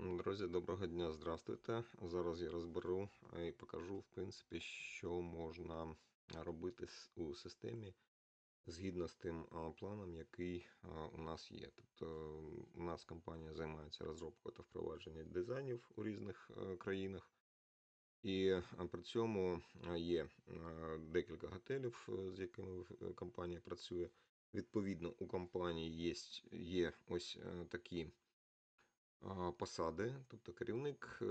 Друзі, доброго дня, здравствуйте. Зараз я розберу е, і покажу, в принципі, що можна робити у системі згідно з тим планом, який у нас є. Тобто у нас компанія займається розробкою та впровадженням дизайнів у різних е, країнах. І при цьому є декілька готелів, е, з якими компанія працює. Відповідно, у компанії є, є ось такі посади, тобто керівник е,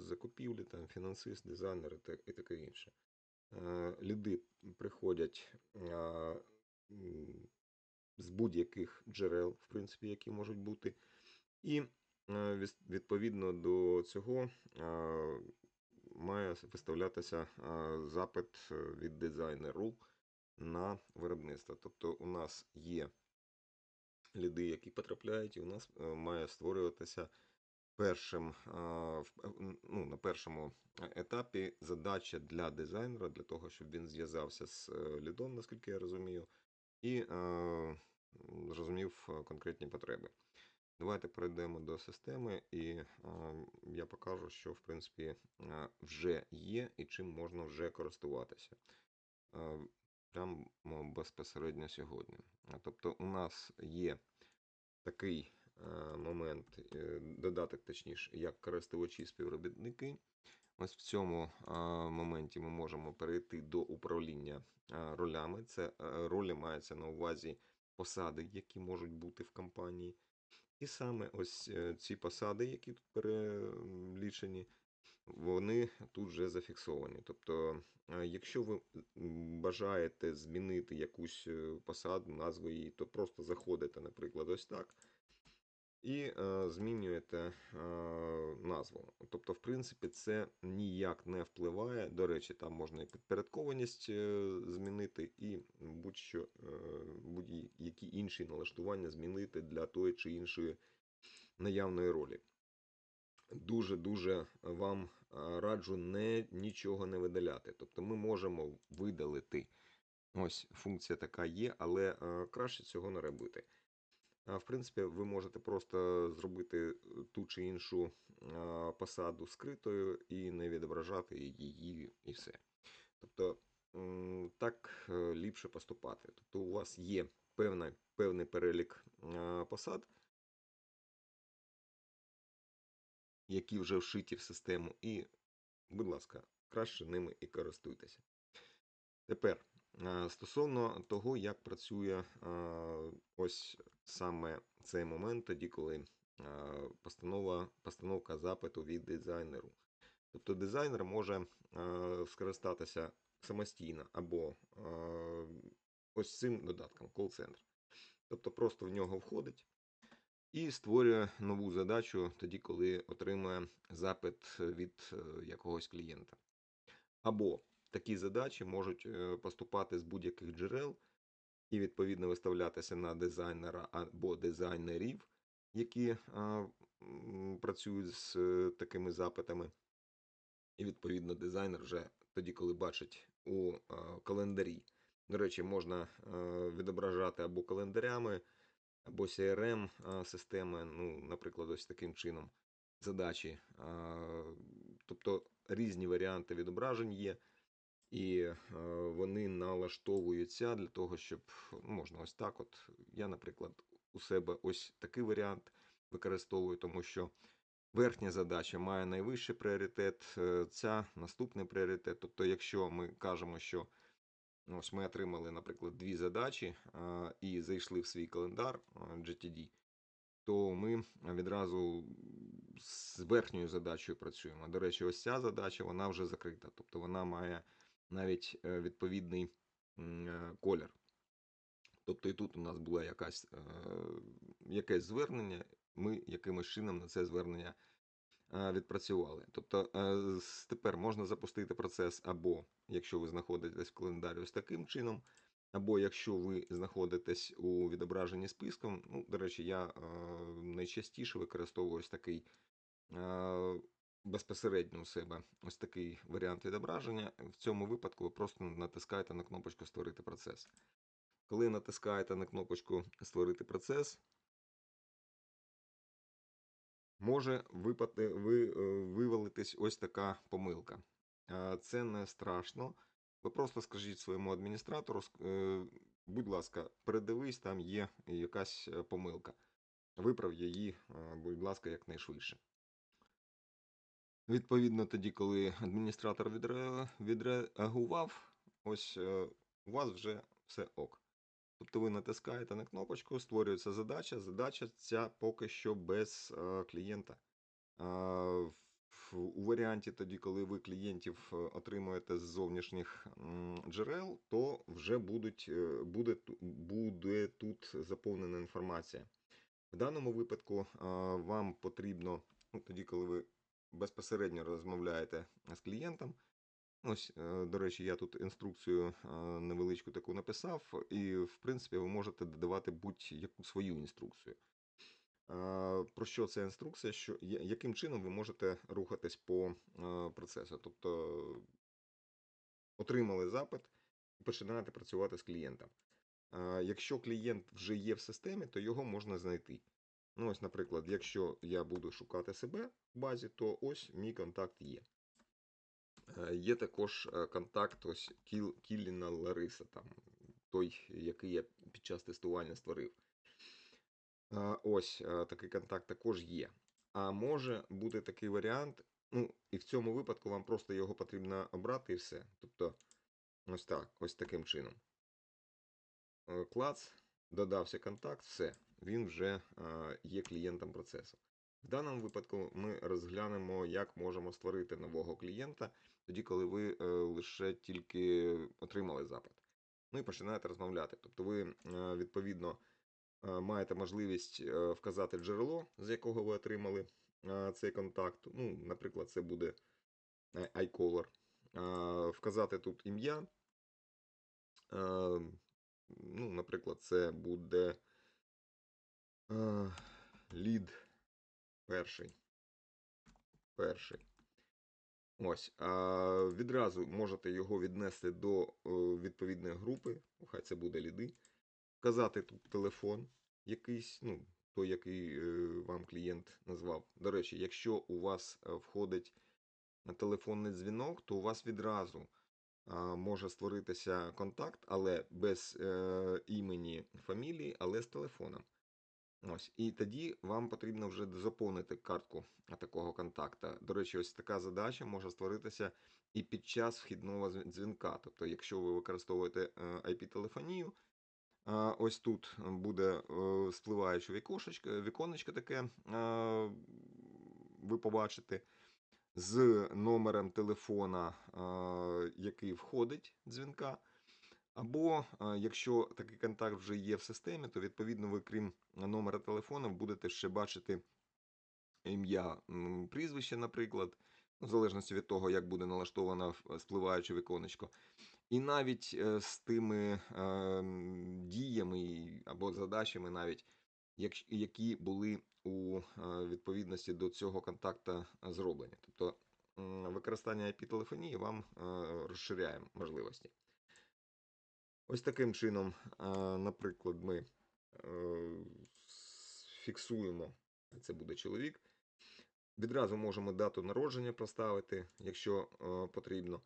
закупівлі, там, фінансист, дизайнер і та- і таке інше. Е, Люди приходять з будь-яких джерел, в принципі, які можуть бути, і е, відповідно до цього має виставлятися запит від дизайнеру на виробництво. Тобто у нас є ліди, які потрапляють, і у нас е, має створюватися першим, в- м, ну, на першому етапі задача для дизайнера, для того, щоб він зв'язався з е, лідом, наскільки я розумію, і е, зрозумів е, конкретні потреби. Давайте перейдемо до системи, і е, я покажу, що в принципі е, вже є і чим можна вже користуватися. Прямо безпосередньо сьогодні. Тобто, у нас є такий е, момент, е, додаток, точніше, як користувачі співробітники. Ось в цьому моменті ми можемо перейти до управління ролями. Це е, ролі мається на увазі посади, які можуть бути в компанії. І саме ось ці посади, які тут перелічені, вони тут вже зафіксовані. Тобто, е, якщо ви бажаєте змінити якусь е, посаду, назву її, то просто заходите, наприклад, ось так. І е, змінюєте назву. Тобто, в принципі, це ніяк не впливає. До речі, там можна і підпорядкованість змінити, і будь-що будь-які інші налаштування змінити для тої чи іншої наявної ролі. Дуже-дуже вам е, раджу не, нічого не видаляти. Тобто ми можемо видалити. Ось функція така є, але е, краще цього не робити. В принципі, ви можете просто зробити е, ту чи іншу посаду скритою і не відображати її, і все. Тобто так е, ліпше поступати. Тобто у вас є певна, певний перелік посад, які вже вшиті в систему, і, будь ласка, краще ними і користуйтеся. Тепер а, стосовно того, як працює ось саме цей момент, тоді, коли постанова, постановка запиту від дизайнеру. Тобто дизайнер може скористатися самостійно або ось цим додатком call-центр. Тобто просто в нього входить і створює нову задачу тоді, коли отримує запит від е, якогось клієнта. Або такі задачі можуть е, поступати з будь-яких джерел і відповідно виставлятися на дизайнера або дизайнерів, які а, працюють з е, такими запитами. І відповідно дизайнер вже тоді, коли бачить у календарі. До речі, можна е, відображати або календарями, або CRM-системи, ну, наприклад, ось таким чином задачі. Тобто різні варіанти відображень є, і е, вони налаштовуються для того, щоб ну, можна ось так. От я, наприклад, у себе ось такий варіант використовую, тому що верхня задача має найвищий пріоритет, е, ця наступний пріоритет. Тобто, якщо ми кажемо, що ось ми отримали, наприклад, дві задачі і зайшли в свій календар GTD, то ми відразу з верхньою задачею працюємо. До речі, ось ця задача вона вже закрита, тобто вона має навіть е, відповідний е, колір. Тобто і тут у нас було е, якесь звернення, ми якимось чином на це звернення відпрацювали. Тобто тепер можна запустити процес або якщо ви знаходитесь в календарі ось таким чином, або якщо ви знаходитесь у відображенні списком. Ну, до речі, я найчастіше використовую ось такий безпосередньо у себе ось такий варіант відображення. В цьому випадку ви просто натискаєте на кнопочку Створити процес. Коли натискаєте на кнопочку Створити процес, може випати, ви, е, вивалитись ось така помилка. Е, Це не страшно. Ви просто скажіть своєму адміністратору, е, будь ласка, передивись, там є якась помилка. Виправ її, будь ласка, якнайшвидше. Відповідно, тоді, коли адміністратор відреагував, ось у вас вже все ок. Тобто ви натискаєте на кнопочку, створюється задача. Задача ця поки що без е, клієнта. А, у варіанті тоді, коли ви клієнтів е, отримуєте з зовнішніх джерел, то вже будуть, е, буде, буде тут заповнена інформація. В даному випадку вам потрібно, ну, тоді, коли ви безпосередньо розмовляєте з клієнтом. Ось, е, до речі, я тут інструкцію невеличку таку написав, і, в принципі, ви можете додавати будь-яку свою інструкцію. Про що ця інструкція? Що, яким чином ви можете рухатись по процесу? Тобто отримали запит і починаєте працювати з клієнтом. Якщо клієнт вже є в системі, то його можна знайти. Ну, ось, наприклад, якщо я буду шукати себе в базі, то ось мій контакт є. Е, Є також е, контакт ось Кіл, Кіліна Лариса, там, той, який я під час тестування створив. Е, Ось такий контакт також є. А може бути такий варіант, ну, і в цьому випадку вам просто його потрібно обрати і все. Тобто, ось так, ось таким чином. Клац, додався контакт, все, він вже є клієнтом процесу. В даному випадку ми розглянемо, як можемо створити нового клієнта, тоді, коли ви е, лише тільки отримали запит. Ну і починаєте розмовляти. Тобто ви, е, відповідно, е, маєте можливість вказати джерело, з якого ви отримали цей контакт. Ну, наприклад, це буде iColor. Вказати тут ім'я. Е, Ну, наприклад, це буде лід перший. Перший. Ось. А відразу можете його віднести до е, відповідної групи. Хай це буде ліди. Вказати тут телефон якийсь, ну, той, який е, вам клієнт назвав. До речі, якщо у вас е, входить телефонний дзвінок, то у вас відразу може створитися контакт, але без імені фамілії, але з телефоном. Ось, і тоді вам потрібно вже заповнити картку такого контакта. До речі, ось така задача може створитися і під час вхідного дзвінка. Тобто, якщо ви використовуєте е, IP-телефонію, ось тут буде е, спливаюче вікошечко, віконечко таке, е, ви побачите з номером телефона, е, який входить дзвінка. Або якщо такий контакт вже є в системі, то відповідно ви, крім номера телефону, будете ще бачити ім'я, прізвище, наприклад, в залежності від того, як буде налаштовано в- спливаюче віконечко. І навіть е, з тими е, діями або задачами, навіть які були у е, відповідності до цього контакта зроблені. Тобто використання IP-телефонії вам розширяє можливості. Ось таким чином, е, наприклад, ми е, фіксуємо, це буде чоловік. Відразу можемо дату народження проставити, якщо е, потрібно,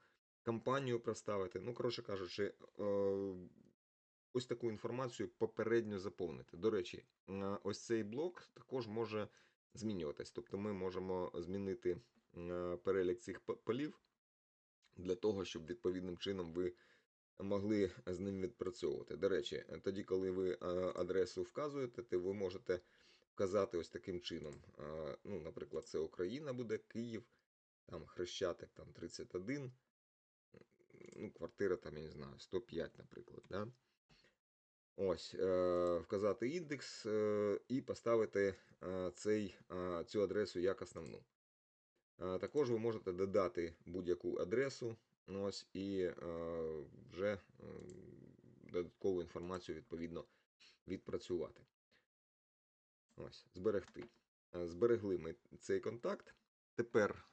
компанію проставити. Ну, коротше кажучи, ось таку інформацію попередньо заповнити. До речі, ось цей блок також може змінюватись. Тобто ми можемо змінити перелік цих полів для того, щоб відповідним чином ви могли з ним відпрацьовувати. До речі, тоді, коли ви е, адресу вказуєте, то ви можете вказати ось таким чином. Е, Ну, наприклад, це Україна буде, Київ, там Хрещатик там 31, ну, квартира там, я не знаю, 105, наприклад. Да? Ось, е, вказати індекс е, і поставити е, цей, е, цю адресу як основну. Е, Також ви можете додати будь-яку адресу ось, і е, вже е, додаткову інформацію відповідно відпрацювати. Ось, зберегти. Зберегли ми цей контакт. Тепер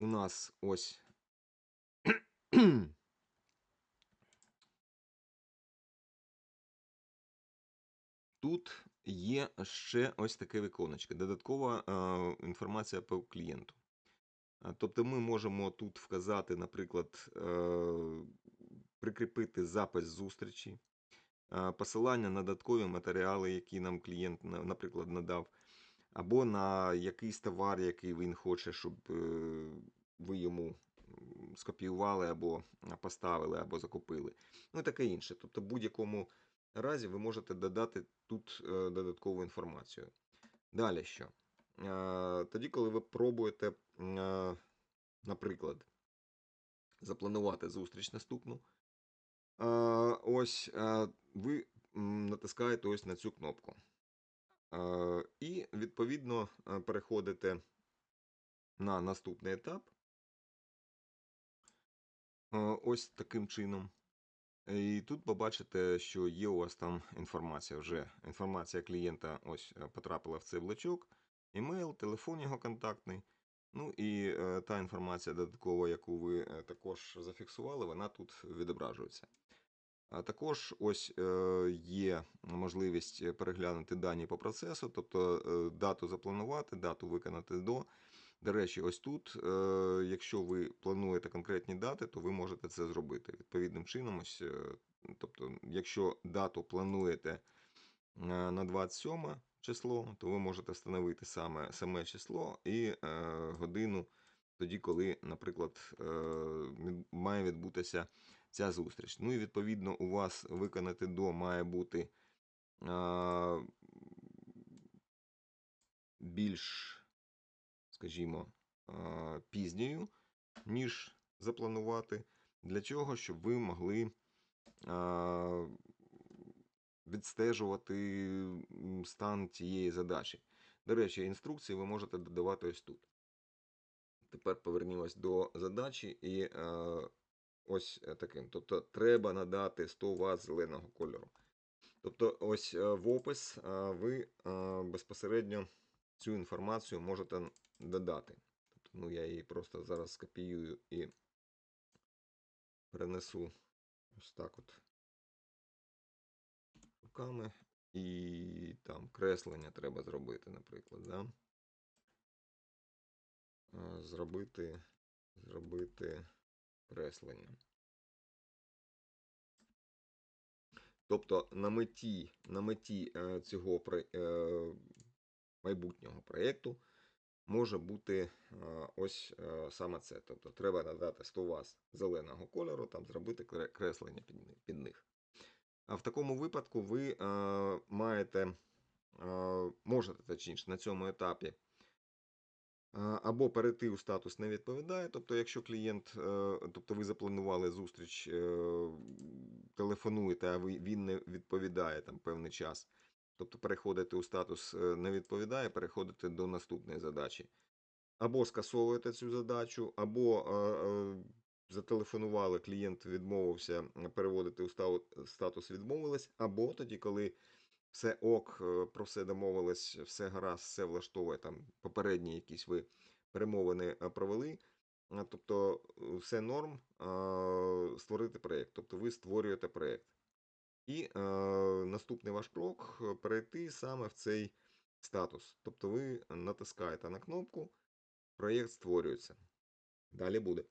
у нас ось тут є ще ось таке віконечко. Додаткова інформація по клієнту. Тобто ми можемо тут вказати, наприклад, е, прикріпити запис зустрічі, посилання на додаткові матеріали, які нам клієнт, наприклад, надав, або на якийсь товар, який він хоче, щоб е, ви йому скопіювали, або поставили, або закупили. Ну і таке інше. Тобто, будь-якому разі ви можете додати тут е, додаткову інформацію. Далі що? Е, Тоді, коли ви пробуєте, е, наприклад, запланувати зустріч наступну, ось ви натискаєте ось на цю кнопку. І, відповідно, переходите на наступний етап. Ось таким чином. І тут побачите, що є у вас там інформація вже. Інформація клієнта ось е, потрапила в цей блочок, імейл, телефон його контактний. Ну і е, та інформація додаткова, яку ви е, також зафіксували, вона тут відображується. А також ось є можливість переглянути дані по процесу, тобто дату запланувати, дату виконати до. До речі, ось тут, е, якщо ви плануєте конкретні дати, то ви можете це зробити відповідним чином. Ось, е, тобто, якщо дату плануєте е, на 27 число, то ви можете встановити саме саме число і годину тоді, коли, наприклад, має відбутися ця зустріч. Ну і відповідно у вас виконати до має бути більш, скажімо, пізньою, ніж запланувати. Для чого? Щоб ви могли відстежувати стан цієї задачі. До речі, інструкції ви можете додавати ось тут. Тепер повернімось до задачі і ось е, таким. Тобто треба надати 100 Вт зеленого кольору. Тобто, ось е, в опис ви безпосередньо цю інформацію можете додати. Тобто, ну, я її просто зараз скопіюю і перенесу ось так от руками. І там креслення треба зробити, наприклад. Да? Зробити, зробити креслення. Тобто на меті, на меті е, цього е, майбутнього проєкту може бути е, ось е, саме це. Тобто треба надати 100 Вт зеленого кольору, там зробити креслення під, них. А в такому випадку ви е, маєте, можете точніше на цьому етапі Або перейти у статус не відповідає. Тобто, якщо клієнт, тобто ви запланували зустріч, телефонуєте, а він не відповідає там певний час. Тобто переходите у статус е, не відповідає, переходите до наступної задачі. Або скасовуєте цю задачу, або е, е, зателефонували, клієнт відмовився переводити у статус відмовились, або тоді, коли все ок, про все домовились, все гаразд, все влаштовує там попередні якісь ви перемовини провели. Тобто все норм створити проєкт. Тобто ви створюєте проєкт. І е, наступний ваш крок перейти саме в цей статус. Тобто ви натискаєте на кнопку, проєкт створюється. Далі буде.